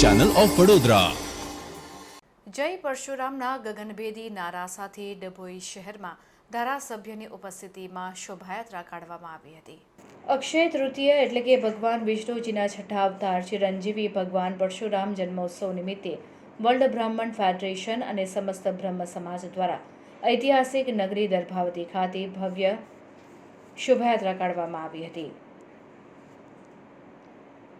Channel of Vadodara જય પરશુરામના ગગનભેદી નારા સાથે ડભોઈ શહેરમાં ધારાસભ્યની ઉપસ્થિતિમાં શોભાયાત્રા કાઢવામાં આવી હતી. અક્ષય તૃતીય એટલે કે ભગવાન વિષ્ણુજીના છઠ્ઠા અવતાર ચિરંજીવી ભગવાન પરશુરામ જન્મોત્સવ નિમિત્તે વર્લ્ડ બ્રાહ્મણ ફેડરેશન અને સમસ્ત બ્રહ્મ સમાજ દ્વારા ઐતિહાસિક નગરી દર્ભાવતી ખાતે ભવ્ય શોભાયાત્રા કાઢવામાં આવી હતી.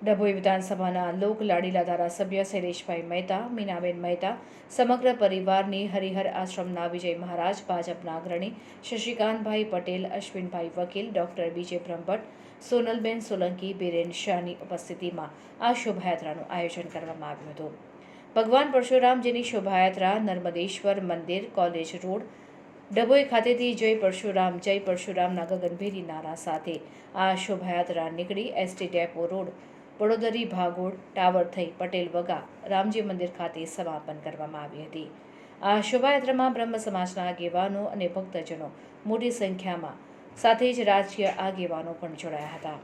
ડભોઈ વિધાનસભાના લોક લાડીલા ધારાસભ્ય શૈલેષભાઈ મહેતા, મીનાબેન મહેતા, સમગ્ર પરિવારની હરિહર આશ્રમના વિજય મહારાજ, ભાજપના અગ્રણી શશિકાંતભાઈ પટેલ, અશ્વિનભાઈ વકીલ, ડોક્ટર બીજે બ્રહ્મભટ્ટ, સોનલબેન સોલંકી, બિરેન શાહની ઉપસ્થિતિમાં આ શોભાયાત્રાનું આયોજન કરવામાં આવ્યું હતું. ભગવાન પરશુરામજીની શોભાયાત્રા, નર્મદેશ્વર મંદિર, કોલેજ રોડ, ડભોઈ ખાતેથી જય પરશુરામ, જય પરશુરામના ગગનભેરી નારા સાથે આ શોભાયાત્રા નીકળી ST depot road Vadodari Bhagol tower થઈ પટેલ વગા રામજી મંદિર ખાતે સમાપન કરવામાં આવી હતી. આ શોભાયાત્રામાં બ્રહ્મ સમાજના આગેવાનો અને ભક્તજનો મોટી સંખ્યામાં, સાથે જ રાજકીય આગેવાનો પણ જોડાયા હતા.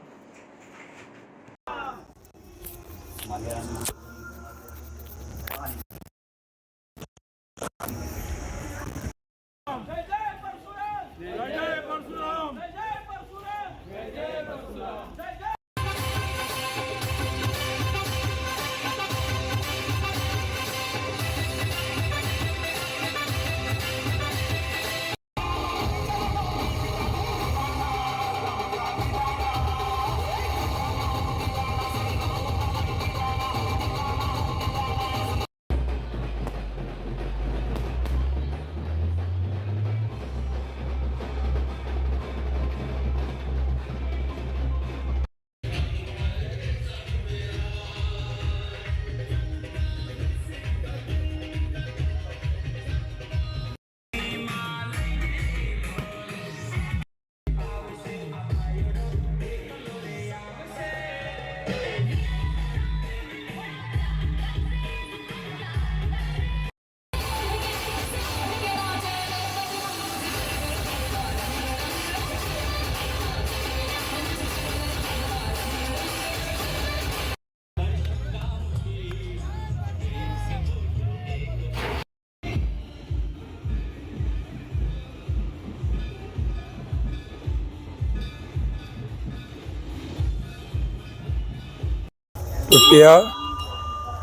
તૃતીય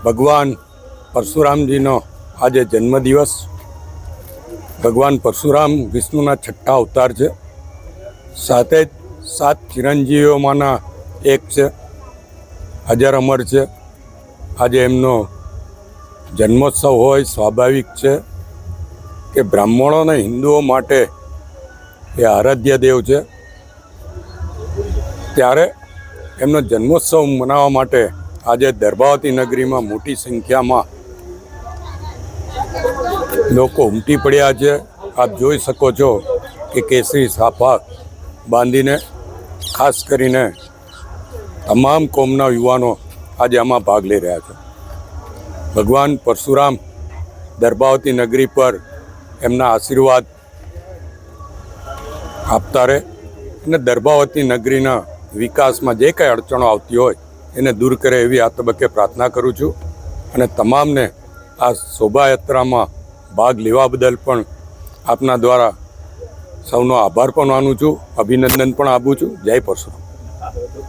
ભગવાન પરશુરામજીનો આજે જન્મદિવસ. ભગવાન પરશુરામ વિષ્ણુના છઠ્ઠા અવતાર છે. સાથે જ સાત ચિરંજીવીઓમાંના એક છે. અજર અમર છે. આજે એમનો જન્મોત્સવ હોય સ્વાભાવિક છે કે બ્રાહ્મણો અને હિન્દુઓ માટે એ આરાધ્ય દેવ છે. ત્યારે એમનો જન્મોત્સવ મનાવવા માટે આજે દર્ભાવતી નગરીમાં મોટી સંખ્યામાં લોકો ઉમટી પડ્યા છે. આપ જોઈ શકો છો કે કેસરી સાફા બાંધીને, ખાસ કરીને તમામ કોમના યુવાનો આજે આમાં ભાગ લઈ રહ્યા છે. ભગવાન પરશુરામ દર્ભાવતી નગરી પર એમના આશીર્વાદ આપતા રહે અને દર્ભાવતી નગરીના વિકાસમાં જે કંઈ અડચણો આવતી હોય એને દૂર કરે એવી આ તબક્કે પ્રાર્થના કરું છું. અને તમામને આ શોભાયાત્રામાં ભાગ લેવા બદલ પણ આપના દ્વારા સૌનો આભાર પણ માનું છું. અભિનંદન પણ આપું છું. જય પરશુરામ.